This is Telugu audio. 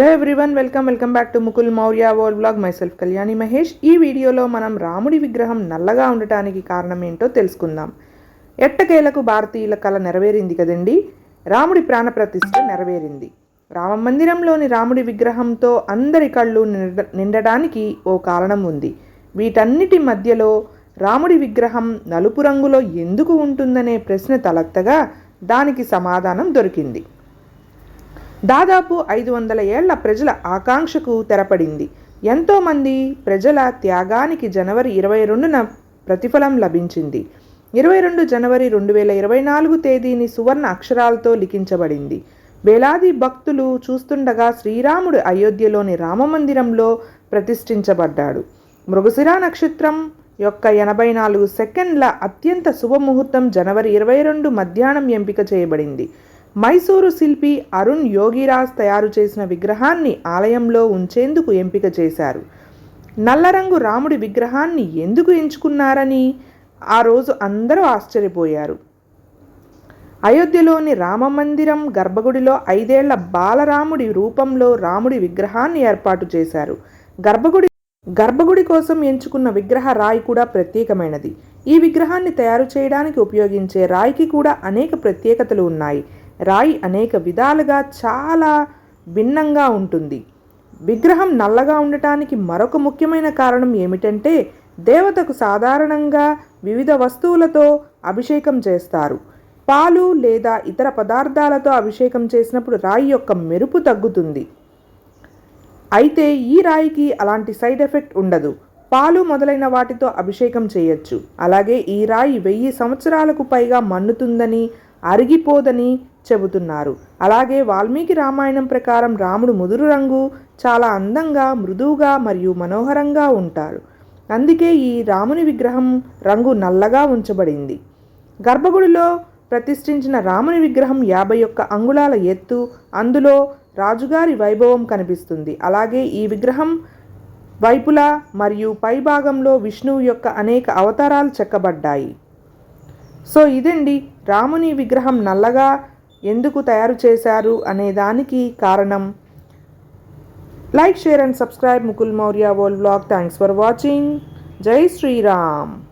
Hello everyone welcome welcome back to Mukul Maurya world blog myself Kalyani Mahesh ఈ వీడియోలో మనం రాముడి విగ్రహం నల్లగా ఉండటానికి కారణం ఏంటో తెలుసుకుందాం. ఎట్టకేలకు భారతీయుల కళ నెరవేరింది కదండి? రాముడి ప్రాణప్రతిష్ఠ నెరవేరింది. రామ మందిరంలోని రాముడి విగ్రహంతో అందరి కళ్ళు నిండ నిండడానికి ఓ కారణం ఉంది. వీటన్నిటి మధ్యలో రాముడి విగ్రహం నలుపు రంగులో ఎందుకు ఉంటుందనే ప్రశ్న తలెత్తగా దానికి సమాధానం దొరికింది. దాదాపు ఐదు వందల ఏళ్ళ ప్రజల ఆకాంక్షకు తెరపడింది. ఎంతోమంది ప్రజల త్యాగానికి జనవరి ఇరవై రెండున ప్రతిఫలం లభించింది. ఇరవై రెండు జనవరి రెండు వేల ఇరవై నాలుగు తేదీని సువర్ణ అక్షరాలతో లిఖించబడింది. వేలాది భక్తులు చూస్తుండగా శ్రీరాముడు అయోధ్యలోని రామమందిరంలో ప్రతిష్ఠించబడ్డాడు. మృగశిరా నక్షత్రం యొక్క ఎనభై నాలుగు సెకండ్ల అత్యంత శుభముహూర్తం జనవరి ఇరవై రెండు మధ్యాహ్నం ఎంపిక చేయబడింది. మైసూరు శిల్పి అరుణ్ యోగిరాజ్ తయారు చేసిన విగ్రహాన్ని ఆలయంలో ఉంచేందుకు ఎంపిక చేశారు. నల్లరంగు రాముడి విగ్రహాన్ని ఎందుకు ఎంచుకున్నారని ఆ రోజు అందరూ ఆశ్చర్యపోయారు. అయోధ్యలోని రామమందిరం గర్భగుడిలో ఐదేళ్ళ బాలరాముడి రూపంలో రాముడి విగ్రహాన్ని ఏర్పాటు చేశారు. గర్భగుడి గర్భగుడి కోసం ఎంచుకున్న విగ్రహ రాయి కూడా ప్రత్యేకమైనది. ఈ విగ్రహాన్ని తయారు చేయడానికి ఉపయోగించే రాయికి కూడా అనేక ప్రత్యేకతలు ఉన్నాయి. రాయి అనేక విధాలుగా చాలా భిన్నంగా ఉంటుంది. విగ్రహం నల్లగా ఉండటానికి మరొక ముఖ్యమైన కారణం ఏమిటంటే దేవతకు సాధారణంగా వివిధ వస్తువులతో అభిషేకం చేస్తారు. పాలు లేదా ఇతర పదార్థాలతో అభిషేకం చేసినప్పుడు రాయి యొక్క మెరుపు తగ్గుతుంది. అయితే ఈ రాయికి అలాంటి సైడ్ ఎఫెక్ట్ ఉండదు. పాలు మొదలైన వాటితో అభిషేకం చేయొచ్చు. అలాగే ఈ రాయి వెయ్యి సంవత్సరాలకు పైగా మన్నుతుందని అరిగిపోదని చెబుతున్నారు. అలాగే వాల్మీకి రామాయణం ప్రకారం రాముడు ముదురు రంగు చాలా అందంగా మృదువుగా మరియు మనోహరంగా ఉంటారు. అందుకే ఈ రాముని విగ్రహం రంగు నల్లగా ఉంచబడింది. గర్భగుడిలో ప్రతిష్ఠించిన రాముని విగ్రహం యాభై ఒక్క అంగుళాల ఎత్తు అందులో రాజుగారి వైభవం కనిపిస్తుంది. అలాగే ఈ విగ్రహం వైపులా మరియు పైభాగంలో విష్ణువు యొక్క అనేక అవతారాలు చెక్కబడ్డాయి. సో ఇదండి రాముని విగ్రహం నల్లగా ఎందుకు తయారు చేశారు అనే దానికి కారణం. Like share and subscribe Mukul Maurya world blog. Thanks for watching. జై శ్రీరామ్.